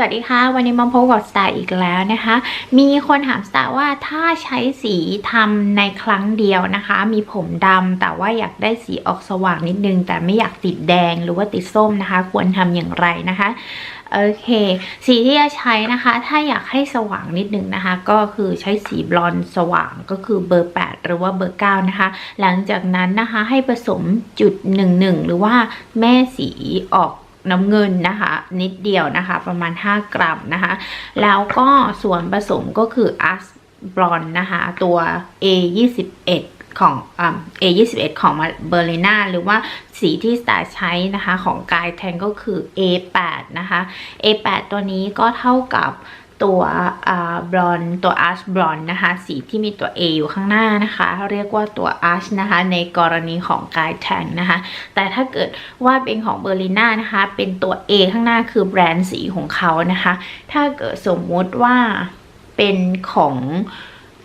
วัสดีค่ะ วันนี้มาพบกับสตาร์อีกแล้วนะคะ มีคนถามสตาร์ว่าถ้าใช้สีทำในครั้งเดียวนะคะ มีผมดำแต่ว่าอยากได้สีออกสว่างนิดนึง แต่ไม่อยากติดแดงหรือว่าติดส้มนะคะ ควรทำอย่างไรนะคะโอเค สีที่จะใช้นะคะ ถ้าอยากให้สว่างนิดนึงนะคะ ก็คือใช้สีบลอนด์สว่างก็คือเบอร์ 8 หรือว่าเบอร์ 9 นะคะ หลังจากนั้นนะคะให้ผสมจุด 11 หรือว่าแม่สีออก น้ำเงินนะคะ นิดเดียวนะคะ ประมาณ 5 กรัมนะคะ แล้วก็ส่วนผสมก็คืออัสบลอนนะคะ ตัว A 21ของเอ่า A 21 ของเบอร์เลนาหรือว่าสีที่สตาร์ใช้นะคะของกายแทนก็คือ A 8 นะคะ A 8 ตัวนี้ก็เท่ากับ ตัวบลอนตัวอาร์ชบลอนนะคะ สีที่มีตัว A อยู่ข้างหน้านะคะ เรียกว่าตัวอาร์ชนะคะ ในกรณีของกายแทงนะคะ แต่ถ้าเกิดว่าเป็นของเบอร์ลิน่านะคะ เป็นตัว A ข้างหน้าคือแบรนด์สีของเขานะคะ ถ้าเกิดสมมุติว่าเป็นของ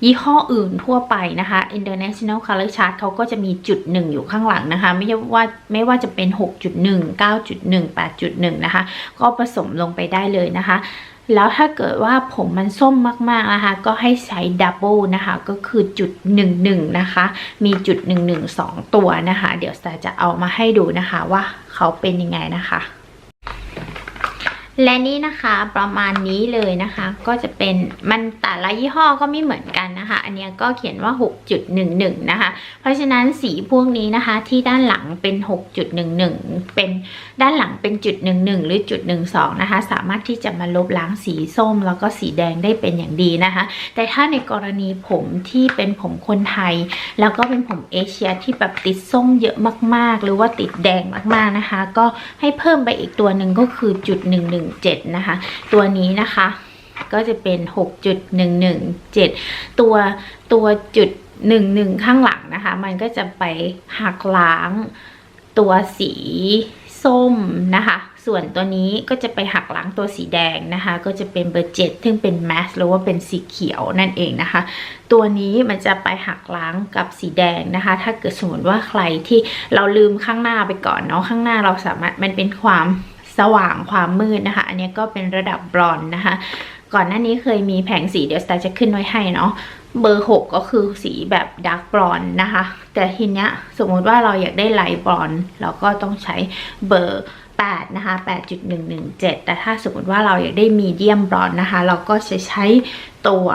ยี่ห้ออื่นทั่วไปนะคะ International Color Chart เขาก็จะมีจุดหนึ่งอยู่ข้างหลังนะคะ ไม่ว่าไม่ว่าจะเป็น 6.1 9.1 8.1 นะคะ ก็ผสมลงไปได้เลยนะคะ แล้วถ้าเกิดว่าผมมันส้มมากๆนะคะก็ให้ใช้ดับเบิลนะคะ ก็คือจุด 11 นะคะ มีจุด 11 2 ตัวนะคะ เดี๋ยวสตาจะเอามาให้ดูนะคะว่าเขาเป็นยังไงนะคะ และนี่นะคะประมาณนี้เลยนะคะ ก็จะเป็นมันแต่ละยี่ห้อก็ไม่เหมือนกันนะคะ อันนี้ก็เขียนว่า 6.11 นะคะ เพราะฉะนั้นสีพวกนี้นะคะที่ด้านหลังเป็น 6.11 เป็นด้านหลังเป็นจุด11 หรือจุด12 นะคะ สามารถที่จะมาลบล้างสีส้ม แล้วก็สีแดงได้เป็นอย่างดีนะคะ แต่ถ้าในกรณีผมที่เป็นผมคนไทย แล้วก็เป็นผมเอเชียที่แบบติดส้มเยอะมากๆ หรือว่าติดแดงมากๆนะคะ ก็ให้เพิ่มไปอีกตัวหนึ่งก็คือจุด117 นะคะ ตัวนี้นะคะก็จะเป็น 6.117 ตัวตัวจุด 11 ข้างหลังนะคะ มันก็จะไปหักล้างตัวสีส้มนะคะ ส่วนตัวนี้ก็จะไปหักล้างตัวสีแดงนะคะ ก็จะเป็นเบอร์เจ็ดซึ่งเป็นแมสหรือว่าเป็นสีเขียวนั่นเองนะคะ ตัวนี้มันจะไปหักล้างกับสีแดงนะคะ ถ้าเกิดสมมติว่าใครที่เราลืมข้างหน้าไปก่อนเนาะข้างหน้าเราสามารถมันเป็นความ สว่างความมืดนะคะ อันนี้ก็เป็นระดับบรอนนะคะ ก่อนหน้านี้เคยมีแผงสีเดี๋ยวสตาร์จะขึ้นไว้ให้เนาะเบอร์ 6 ก็คือสีแบบดาร์กบรอนนะคะ แต่ทีเนี้ยสมมติว่าเราอยากได้ไลท์บรอนเราก็ต้องใช้เบอร์ 8 นะคะ 8.117 แต่ถ้าสมมติว่าเราอยากได้มีเดียมบรอนนะคะ เราก็จะใช้ตัว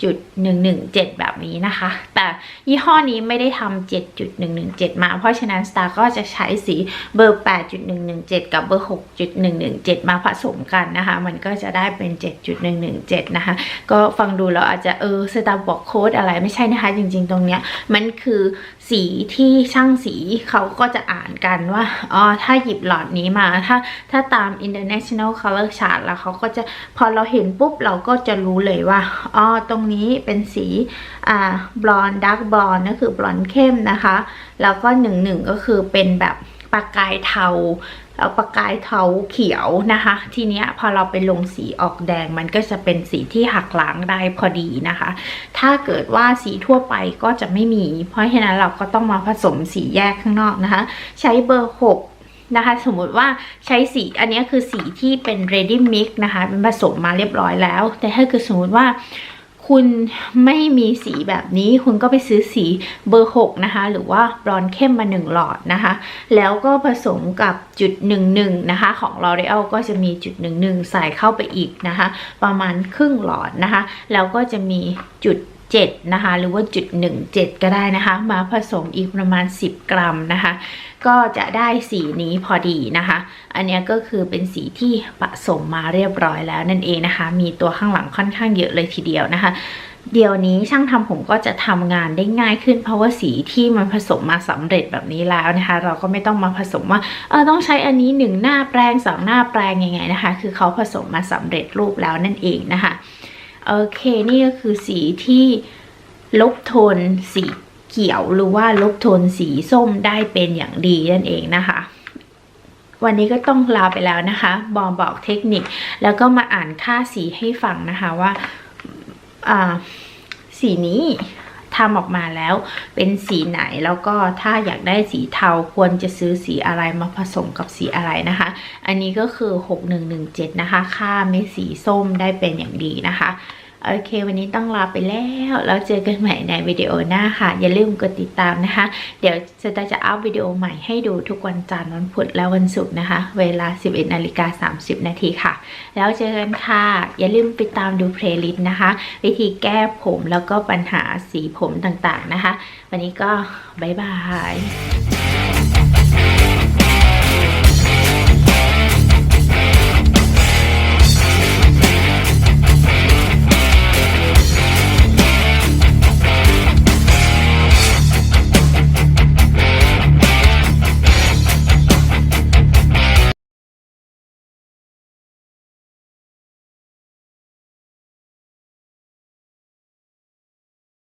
7.117 แบบนี้นะคะ แต่ยี่ห้อนี้ไม่ได้ทำ7.117 มา เพราะฉะนั้น Star ก็จะใช้สีเบอร์ 8.117 กับเบอร์ 6.117 มาผสมกันนะคะ มันก็จะได้เป็น 7.117 นะคะ ก็ฟังดูแล้วอาจจะเออสตาร์บอกโค้ดอะไรไม่ใช่นะคะ จริงๆตรงเนี้ย มันคือสีที่ช่างสีเขาก็จะอ่านกันว่า อ๋อ ถ้าหยิบหลอดนี้มา ถ้า ถ้าตาม international color chart แล้วเขาก็จะ พอเราเห็นปุ๊บเราก็จะรู้เลยว่า อ๋อ ตรงนี้เป็นสีอ่าบลอนด์ดักบลอนด์ก็คือบลอนด์เข้มนะคะ แล้วก็หนึ่งหนึ่งก็คือเป็นแบบปากกายเทาแล้วประกายเทาเขียวนะคะ ทีเนี้ยพอเราไปลงสีออกแดงมันก็จะเป็นสีที่หักล้างได้พอดีนะคะ ถ้าเกิดว่าสีทั่วไปก็จะไม่มี เพราะฉะนั้นเราก็ต้องมาผสมสีแยกข้างนอกนะคะ ใช้เบอร์ 6นะคะสมมุติว่าใช้สีอันนี้คือสีที่เป็น ready mix นะคะเป็นผสมมาเรียบร้อยแล้ว แต่ถ้าเกิดสมมติว่า คุณไม่มีสีแบบนี้คุณก็ไปซื้อสีเบอร์ 6 นะคะ หรือว่าบรอนเข้มมา 1 หลอดนะคะ แล้วก็ผสมกับจุด 11 นะคะ ของ L'Oreal ก็จะมีจุด 11 ใส่เข้าไปอีกนะคะ ประมาณครึ่งหลอดนะคะ แล้วก็จะมีจุด 7 นะคะ หรือว่าจุด17 ก็ได้นะคะ มาผสมอีกประมาณ 10 กรัมนะคะ ก็จะได้สีนี้พอดีนะคะ อันนี้ก็คือเป็นสีที่ผสมมาเรียบร้อยแล้วนั่นเองนะคะ มีตัวข้างหลังค่อนข้างเยอะเลยทีเดียวนะคะเดี๋ยวนี้ช่างทำผมก็จะทำงานได้ง่ายขึ้น เพราะว่าสีที่มันผสมมาสำเร็จแบบนี้แล้วนะคะ เราก็ไม่ต้องมาผสมว่าเออต้องใช้อันนี้หนึ่งหน้าแปลงสองหน้าแปลงยังไงนะคะ คือเขาผสมมาสำเร็จรูปแล้วนั่นเองนะคะ โอเคนี่ก็คือสีที่ลบโทนสีเขียวหรือว่าลบโทนสีส้มได้เป็นอย่างดีนั่นเองนะคะ วันนี้ก็ต้องลาไปแล้วนะคะ บอมบอกเทคนิค แล้วก็มาอ่านค่าสีให้ฟังนะคะว่าสีนี้ ทำออกมาแล้วเป็นสีไหนแล้วก็ถ้าอยากได้สีเทาควรจะซื้อสีอะไรมาผสมกับสีอะไรนะคะ อันนี้ก็คือ 6117 นะคะ ค่าเม็ดสีส้มได้เป็นอย่างดีนะคะ โอเค วันนี้ต้องลาไปแล้ว แล้วเจอกันใหม่ในวิดีโอหน้าค่ะ อย่าลืมกดติดตามนะคะ เดี๋ยวจะจะอัพวิดีโอใหม่ให้ดูทุกวันจันทร์วันพุธและวันศุกร์นะคะ เวลา 11นาฬิกา30 นาทีค่ะ แล้วเจอกันค่ะ อย่าลืมไปตามดูเพลย์ลิสต์นะคะ วิธีแก้ผมแล้วก็ปัญหาสีผมต่างๆนะคะ วันนี้ก็บ๊ายบาย